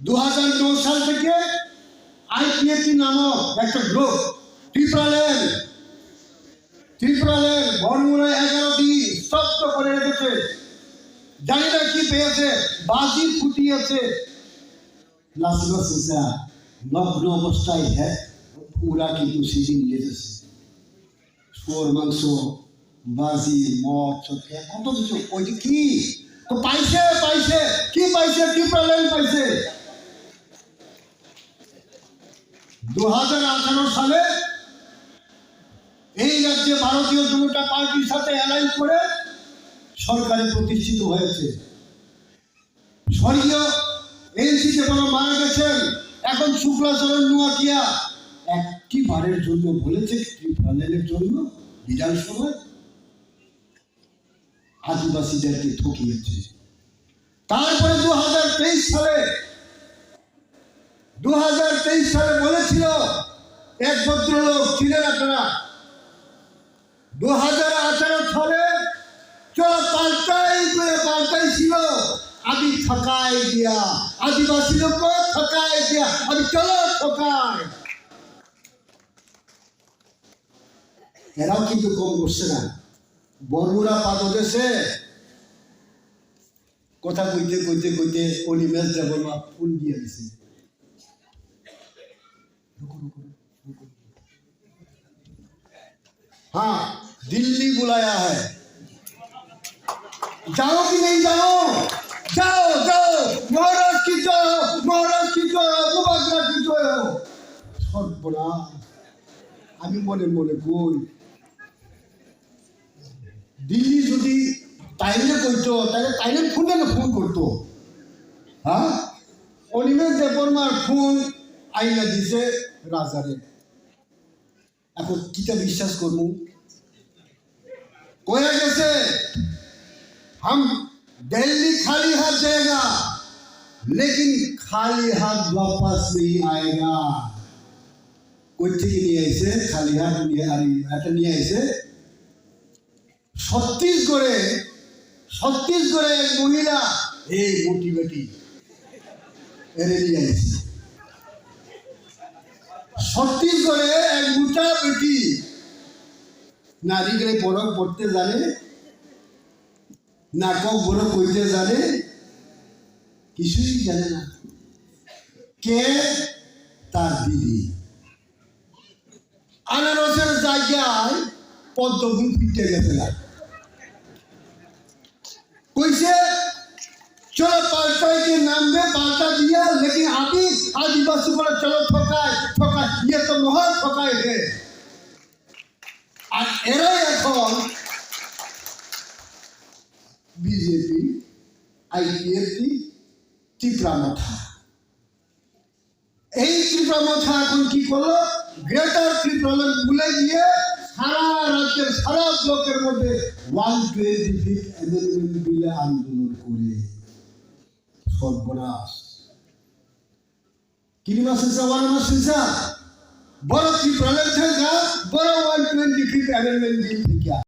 দু সাল থেকে আইপিএটি নামক একটা গ্রুপ ত্রিপুরালেন ত্রিপুরালেন বনমুড়ে এগারো দিন স্তব্ধ করে রেখেছে। জানি না কি পেয়েছে, বাজি ফুটিয়েছে। লাসলো সুসা নগ্ন অবস্থায় হ্যাঁ ওরা কিন্তু সেদিন লেগেছে। শুয়োর, মাংস, বাজি, মদ কত কিছু। ওই কি? দু হাজার আঠারো সালে এই রাজ্যে ভারতীয় জনতা পার্টির সাথে অ্যালাইন করে সরকারে প্রতিষ্ঠিত হয়েছে। স্বর্গীয় এনসিতে বড় মারা গেছেন, এখন শুক্লাচরণ নোয়াকিয়া। একটি বারের জন্য বলেছে ত্রিপুরালেনের জন্য, বিধানসভায়। আদিবাসীদেরকে ঠকিয়েছে। তারপরে দু হাজার তেইশ সালে দু হাজার তেইশ সালে বলেছিল, এক ভদ্রলোক ছিলেন আপনারা। দু হাজার আঠারো সালে চলো পাল্টাই করে পাল্টাই ছিল আমি ঠকাই দিয়া, আদিবাসী লোক ঠকাই দিয়া আমি চলো ঠকাই। এরাও কিন্তু কম করছে না। বর্মুরা পাদদেশে কথা কইতে কইতে কইতে অনিমেষ দেবর্মা ফুল দিয়ে দিছে। हाँ दिल्ली बुलाया है जाओ कि नहीं जाओ जाओ जाओ महाराज की जाओ महाराज की जाओ मुबागरा की जाओ সর্বনাশ আমি মনে মনে কই দিল্লি যদি তাইলে কইতো তাহলে তাইলে ফোনে না ফোন করতো হ্যাঁ অনিমেষ দেববর্মার ফোন আইনা দিছে রাজারে এখন কিটা বিশ্বাস করবো কয়ে গেছে हम दिल्ली खाली हाथ जाएगा लेकिन खाली हाथ वापस नहीं आएगा কই থেকে নিয়ে আইছে খালি হাত নিয়ে আর একটা নিয়ে আইছে ছত্তিশগড়ে ছত্তিশগড়ে এক মহিলা এই মোটি বেটি এরে নিয়ে আইছে ছত্তিশগড়ে এক মোটা বেটি নারীকে পড়ক পড়তে জানে নাকক বড় কইতে জানে, কিছুই জানে না। কে? তার দিদি। আনারসের জায়গায় পদ্মফুল ফিরতে গেছে না। কইছে চলো পাল্টাইতে নামবে পাল্টা দিয়া লেকিন আপনি আদিবাসী বলে চলো ঠকায় ঠকায় ইয়ে তো মহা ঠকায় রে আর এরাই এখন বিজেপি আইপিএফি ত্রিপুরা মাথা এই ত্রিপুরা মাথা এখন কি করল গ্রেটার ত্রিপুরা ভুলে দিয়ে সারা রাজ্যের সারা ব্লকের মধ্যে ওয়ান টোয়েন্টি ফিফ অ্যামেন্ডমেন্ট আন্দোলন করে সর্বনাশ কিনিমা শেষা ওয়ান মাস শেষা বড় কি প্রলেখ বড় one twenty fifth amendment bill থেকে